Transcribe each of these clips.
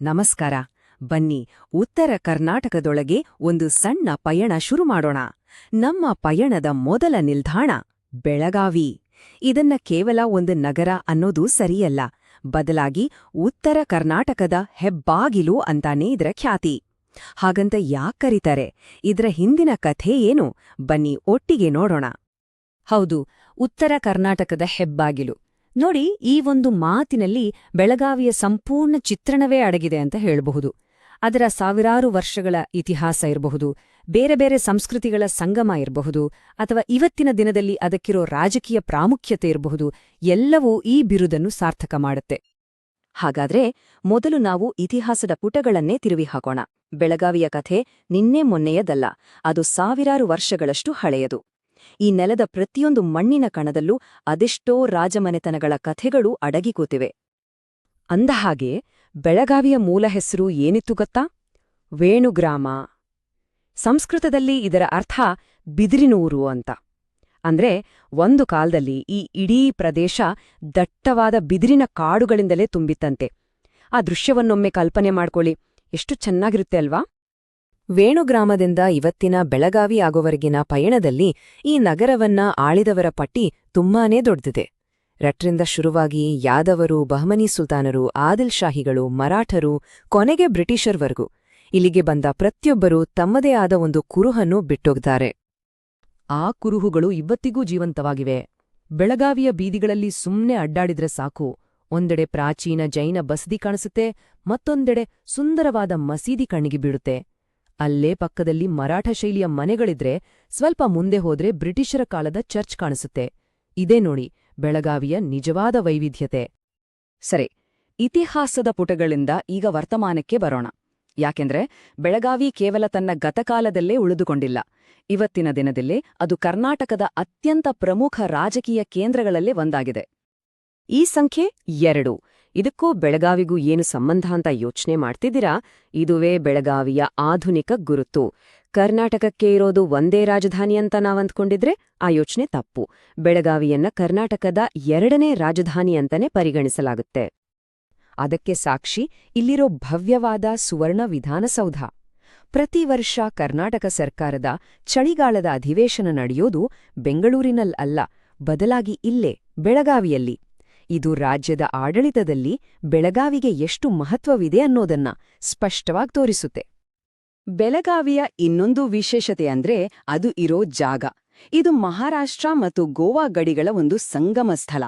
ನಮಸ್ಕಾರ. ಬನ್ನಿ, ಉತ್ತರ ಕರ್ನಾಟಕದೊಳಗೆ ಒಂದು ಸಣ್ಣ ಪಯಣ ಶುರು ಮಾಡೋಣ. ನಮ್ಮ ಪಯಣದ ಮೊದಲ ನಿಲ್ದಾಣ ಬೆಳಗಾವಿ. ಇದನ್ನ ಕೇವಲ ಒಂದು ನಗರ ಅನ್ನೋದು ಸರಿಯಲ್ಲ. ಬದಲಾಗಿ ಉತ್ತರ ಕರ್ನಾಟಕದ ಹೆಬ್ಬಾಗಿಲು ಅಂತಾನೇ ಇದರ ಖ್ಯಾತಿ. ಹಾಗಂತ ಯಾಕ್ ಕರೀತಾರೆ? ಇದರ ಹಿಂದಿನ ಕಥೆ ಏನು? ಬನ್ನಿ ಒಟ್ಟಿಗೆ ನೋಡೋಣ. ಹೌದು, ಉತ್ತರ ಕರ್ನಾಟಕದ ಹೆಬ್ಬಾಗಿಲು. ನೋಡಿ, ಈ ಒಂದು ಮಾತಿನಲ್ಲಿ ಬೆಳಗಾವಿಯ ಸಂಪೂರ್ಣ ಚಿತ್ರಣವೇ ಅಡಗಿದೆ ಅಂತ ಹೇಳಬಹುದು. ಅದರ ಸಾವಿರಾರು ವರ್ಷಗಳ ಇತಿಹಾಸ ಇರಬಹುದು, ಬೇರೆ ಬೇರೆ ಸಂಸ್ಕೃತಿಗಳ ಸಂಗಮ ಇರಬಹುದು, ಅಥವಾ ಇವತ್ತಿನ ದಿನದಲ್ಲಿ ಅದಕ್ಕಿರೋ ರಾಜಕೀಯ ಪ್ರಾಮುಖ್ಯತೆ ಇರಬಹುದು, ಎಲ್ಲವೂ ಈ ಬಿರುದನ್ನು ಸಾರ್ಥಕ ಮಾಡುತ್ತೆ. ಹಾಗಾದ್ರೆ ಮೊದಲು ನಾವು ಇತಿಹಾಸದ ಪುಟಗಳನ್ನೇ ತಿರುವಿ ಹಾಕೋಣ. ಬೆಳಗಾವಿಯ ಕಥೆ ನಿನ್ನೆ ಮೊನ್ನೆಯದಲ್ಲ, ಅದು ಸಾವಿರಾರು ವರ್ಷಗಳಷ್ಟು ಹಳೆಯದು. ಈ ನೆಲದ ಪ್ರತಿಯೊಂದು ಮಣ್ಣಿನ ಕಣದಲ್ಲೂ ಅದೆಷ್ಟೋ ರಾಜಮನೆತನಗಳ ಕಥೆಗಳು ಅಡಗಿ ಕೂತಿವೆ ಅಂದಹಾಗೆ, ಬೆಳಗಾವಿಯ ಮೂಲ ಹೆಸರು ಏನಿತ್ತು ಗೊತ್ತಾ? ವೇಣುಗ್ರಾಮ. ಸಂಸ್ಕೃತದಲ್ಲಿ ಇದರ ಅರ್ಥ ಬಿದಿರಿನೂರು ಅಂತ. ಅಂದ್ರೆ, ಒಂದು ಕಾಲದಲ್ಲಿ ಈ ಇಡೀ ಪ್ರದೇಶ ದಟ್ಟವಾದ ಬಿದಿರಿನ ಕಾಡುಗಳಿಂದಲೇ ತುಂಬಿತ್ತಂತೆ. ಆ ದೃಶ್ಯವನ್ನೊಮ್ಮೆ ಕಲ್ಪನೆ ಮಾಡ್ಕೊಳ್ಳಿ. ಎಷ್ಟು ಚೆನ್ನಾಗಿರುತ್ತೆ ಅಲ್ವಾ? ವೇಣುಗ್ರಾಮದಿಂದ ಇವತ್ತಿನ ಬೆಳಗಾವಿ ಆಗೋವರೆಗಿನ ಪಯಣದಲ್ಲಿ ಈ ನಗರವನ್ನ ಆಳಿದವರ ಪಟ್ಟಿ ತುಂಬಾನೇ ದೊಡ್ಡದಿದೆ. ರಟ್ರಿಂದ ಶುರುವಾಗಿ ಯಾದವರು, ಬಹಮನಿ ಸುಲ್ತಾನರು, ಆದಿಲ್ ಶಾಹಿಗಳು, ಮರಾಠರು, ಕೊನೆಗೆ ಬ್ರಿಟಿಷರ್ವರೆಗೂ ಇಲ್ಲಿಗೆ ಬಂದ ಪ್ರತಿಯೊಬ್ಬರೂ ತಮ್ಮದೇ ಆದ ಒಂದು ಕುರುಹನ್ನು ಬಿಟ್ಟೋಗ್ತಾರೆ ಆ ಕುರುಹುಗಳು ಇವತ್ತಿಗೂ ಜೀವಂತವಾಗಿವೆ. ಬೆಳಗಾವಿಯ ಬೀದಿಗಳಲ್ಲಿ ಸುಮ್ನೆ ಅಡ್ಡಾಡಿದ್ರೆ ಸಾಕು. ಒಂದೆಡೆ ಪ್ರಾಚೀನ ಜೈನ ಬಸದಿ ಕಾಣಿಸುತ್ತೆ, ಮತ್ತೊಂದೆಡೆ ಸುಂದರವಾದ ಮಸೀದಿ ಕಣ್ಣಿಗೆ ಬೀಳುತ್ತೆ. ಅಲ್ಲೇ ಪಕ್ಕದಲ್ಲಿ ಮರಾಠ ಶೈಲಿಯ ಮನೆಗಳಿದ್ರೆ ಸ್ವಲ್ಪ ಮುಂದೆ ಹೋದ್ರೆ ಬ್ರಿಟಿಷರ ಕಾಲದ ಚರ್ಚ್ ಕಾಣಿಸುತ್ತೆ. ಇದೇ ನೋಡಿ, ಬೆಳಗಾವಿಯ ನಿಜವಾದ ವೈವಿಧ್ಯತೆ. ಸರಿ, ಇತಿಹಾಸದ ಪುಟಗಳಿಂದ ಈಗ ವರ್ತಮಾನಕ್ಕೆ ಬರೋಣ. ಯಾಕೆಂದ್ರೆ ಬೆಳಗಾವಿ ಕೇವಲ ತನ್ನ ಗತಕಾಲದಲ್ಲೇ ಉಳಿದುಕೊಂಡಿಲ್ಲ. ಇವತ್ತಿನ ದಿನದಲ್ಲೇ ಅದು ಕರ್ನಾಟಕದ ಅತ್ಯಂತ ಪ್ರಮುಖ ರಾಜಕೀಯ ಕೇಂದ್ರಗಳಲ್ಲೇ ಒಂದಾಗಿದೆ. ಈ ಸಂಖ್ಯೆ ಎರಡು. ಇದಕ್ಕೂ ಬೆಳಗಾವಿಗೂ ಏನು ಸಂಬಂಧ ಅಂತ ಯೋಚನೆ ಮಾಡ್ತಿದ್ದೀರಾ? ಇದುವೇ ಬೆಳಗಾವಿಯ ಆಧುನಿಕ ಗುರುತು. ಕರ್ನಾಟಕಕ್ಕೆ ಇರೋದು ಒಂದೇ ರಾಜಧಾನಿ ಅಂತ ನಾವಂದ್ಕೊಂಡಿದ್ರೆ ಆ ಯೋಚನೆ ತಪ್ಪು. ಬೆಳಗಾವಿಯನ್ನ ಕರ್ನಾಟಕದ ಎರಡನೇ ರಾಜಧಾನಿ ಅಂತಾನೆ ಪರಿಗಣಿಸಲಾಗುತ್ತೆ. ಅದಕ್ಕೆ ಸಾಕ್ಷಿ ಇಲ್ಲಿರೋ ಭವ್ಯವಾದ ಸುವರ್ಣ ವಿಧಾನಸೌಧ. ಪ್ರತಿ ವರ್ಷ ಕರ್ನಾಟಕ ಸರ್ಕಾರದ ಚಳಿಗಾಲದ ಅಧಿವೇಶನ ನಡೆಯೋದು ಬೆಂಗಳೂರಿನಲ್ಲಲ್ಲ ಬದಲಾಗಿ ಇಲ್ಲೇ, ಬೆಳಗಾವಿಯಲ್ಲಿ. ಇದು ರಾಜ್ಯದ ಆಡಳಿತದಲ್ಲಿ ಬೆಳಗಾವಿಗೆ ಎಷ್ಟು ಮಹತ್ವವಿದೆ ಅನ್ನೋದನ್ನ ಸ್ಪಷ್ಟವಾಗಿ ತೋರಿಸುತ್ತೆ. ಬೆಳಗಾವಿಯ ಇನ್ನೊಂದು ವಿಶೇಷತೆ ಅಂದ್ರೆ ಅದು ಇರೋ ಜಾಗ. ಇದು ಮಹಾರಾಷ್ಟ್ರ ಮತ್ತು ಗೋವಾ ಗಡಿಗಳ ಒಂದು ಸಂಗಮ ಸ್ಥಳ.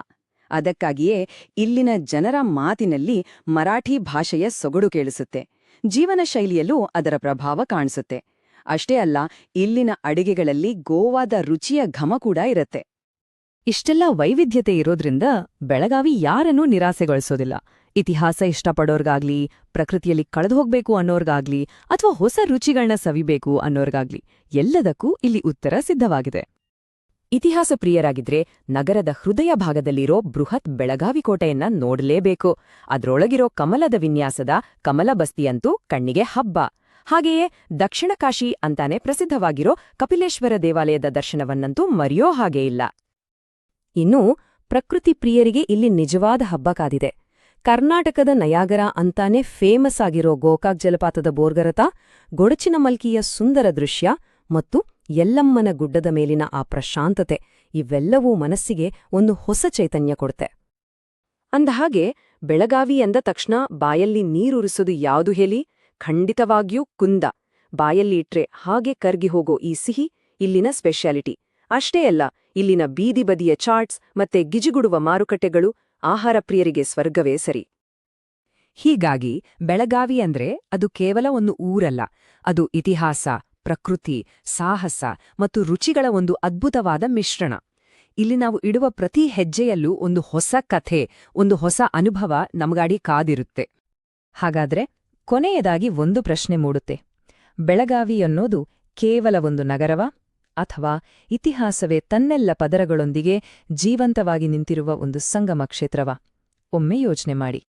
ಅದಕ್ಕಾಗಿಯೇ ಇಲ್ಲಿನ ಜನರ ಮಾತಿನಲ್ಲಿ ಮರಾಠಿ ಭಾಷೆಯ ಸೊಗಡು ಕೇಳಿಸುತ್ತೆ. ಜೀವನ ಶೈಲಿಯಲ್ಲೂ ಅದರ ಪ್ರಭಾವ ಕಾಣಿಸುತ್ತೆ. ಅಷ್ಟೇ ಅಲ್ಲ, ಇಲ್ಲಿನ ಅಡಿಗೆಗಳಲ್ಲಿ ಗೋವಾದ ರುಚಿಯ ಘಮ ಕೂಡ ಇರತ್ತೆ. ಇಷ್ಟೆಲ್ಲ ವೈವಿಧ್ಯತೆ ಇರೋದ್ರಿಂದ ಬೆಳಗಾವಿ ಯಾರನ್ನೂ ನಿರಾಸೆಗೊಳಿಸೋದಿಲ್ಲ. ಇತಿಹಾಸ ಇಷ್ಟಪಡೋರ್ಗಾಗ್ಲಿ, ಪ್ರಕೃತಿಯಲ್ಲಿ ಕಳೆದುಹೋಗ್ಬೇಕು ಅನ್ನೋರ್ಗಾಗ್ಲಿ, ಅಥವಾ ಹೊಸ ರುಚಿಗಳನ್ನ ಸವಿಬೇಕು ಅನ್ನೋರ್ಗಾಗ್ಲಿ, ಎಲ್ಲದಕ್ಕೂ ಇಲ್ಲಿ ಉತ್ತರ ಸಿದ್ಧವಾಗಿದೆ. ಇತಿಹಾಸ ಪ್ರಿಯರಾಗಿದ್ರೆ ನಗರದ ಹೃದಯ ಭಾಗದಲ್ಲಿರೋ ಬೃಹತ್ ಬೆಳಗಾವಿ ಕೋಟೆಯನ್ನ ನೋಡಲೇಬೇಕು. ಅದ್ರೊಳಗಿರೋ ಕಮಲದ ವಿನ್ಯಾಸದ ಕಮಲ ಬಸ್ತಿಯಂತೂ ಕಣ್ಣಿಗೆ ಹಬ್ಬ. ಹಾಗೆಯೇ ದಕ್ಷಿಣ ಕಾಶಿ ಅಂತಾನೆ ಪ್ರಸಿದ್ಧವಾಗಿರೋ ಕಪಿಲೇಶ್ವರ ದೇವಾಲಯದ ದರ್ಶನವನ್ನಂತೂ ಮರೆಯೋ ಹಾಗೇ ಇಲ್ಲ. ಇನ್ನು ಪ್ರಕೃತಿ ಪ್ರಿಯರಿಗೆ ಇಲ್ಲಿ ನಿಜವಾದ ಹಬ್ಬ ಕಾದಿದೆ. ಕರ್ನಾಟಕದ ನಯಾಗರ ಅಂತಾನೆ ಫೇಮಸ್ ಆಗಿರೋ ಗೋಕಾಕ್ ಜಲಪಾತದ ಬೋರ್ಗರತ, ಗೊಡಚಿನ ಮಲ್ಕಿಯ ಸುಂದರ ದೃಶ್ಯ ಮತ್ತು ಯಲ್ಲಮ್ಮನ ಗುಡ್ಡದ ಮೇಲಿನ ಆ ಪ್ರಶಾಂತತೆ ಇವೆಲ್ಲವೂ ಮನಸ್ಸಿಗೆ ಒಂದು ಹೊಸ ಚೈತನ್ಯ ಕೊಡುತ್ತೆ. ಅಂದಹಾಗೆ, ಬೆಳಗಾವಿ ಎಂದ ತಕ್ಷಣ ಬಾಯಲ್ಲಿ ನೀರುರಿಸೋದು ಯಾವುದು ಹೇಳಿ? ಖಂಡಿತವಾಗಿಯೂ ಕುಂದ. ಬಾಯಲ್ಲಿ ಇಟ್ರೆ ಹಾಗೆ ಕರ್ಗಿ ಹೋಗೋ ಈ ಸಿಹಿ ಇಲ್ಲಿನ ಸ್ಪೆಷಾಲಿಟಿ. ಅಷ್ಟೇ ಅಲ್ಲ ಇಲ್ಲಿನ ಬೀದಿ ಬದಿಯ ಚಾಟ್ಸ್ ಮತ್ತೆ ಗಿಜಿಗುಡುವ ಮಾರುಕಟ್ಟೆಗಳು ಆಹಾರ ಪ್ರಿಯರಿಗೆ ಸ್ವರ್ಗವೇ ಸರಿ. ಹೀಗಾಗಿ ಬೆಳಗಾವಿ ಅಂದ್ರೆ ಅದು ಕೇವಲ ಒಂದು ಊರಲ್ಲ, ಅದು ಇತಿಹಾಸ, ಪ್ರಕೃತಿ, ಸಾಹಸ ಮತ್ತು ರುಚಿಗಳ ಒಂದು ಅದ್ಭುತವಾದ ಮಿಶ್ರಣ. ಇಲ್ಲಿ ನಾವು ಇಡುವ ಪ್ರತಿ ಹೆಜ್ಜೆಯಲ್ಲೂ ಒಂದು ಹೊಸ ಕಥೆ, ಒಂದು ಹೊಸ ಅನುಭವ ನಮಗಾಡಿ ಕಾದಿರುತ್ತೆ. ಹಾಗಾದ್ರೆ ಕೊನೆಯದಾಗಿ ಒಂದು ಪ್ರಶ್ನೆ ಮೂಡುತ್ತೆ. ಬೆಳಗಾವಿ ಅನ್ನೋದು ಕೇವಲ ಒಂದು ನಗರವ? ಅಥವಾ ಇತಿಹಾಸವೇ ತನ್ನೆಲ್ಲ ಪದರಗಳೊಂದಿಗೆ ಜೀವಂತವಾಗಿ ನಿಂತಿರುವ ಒಂದು ಸಂಗಮ ಕ್ಷೇತ್ರವ ಒಮ್ಮೆ ಯೋಚನೆ ಮಾಡಿ.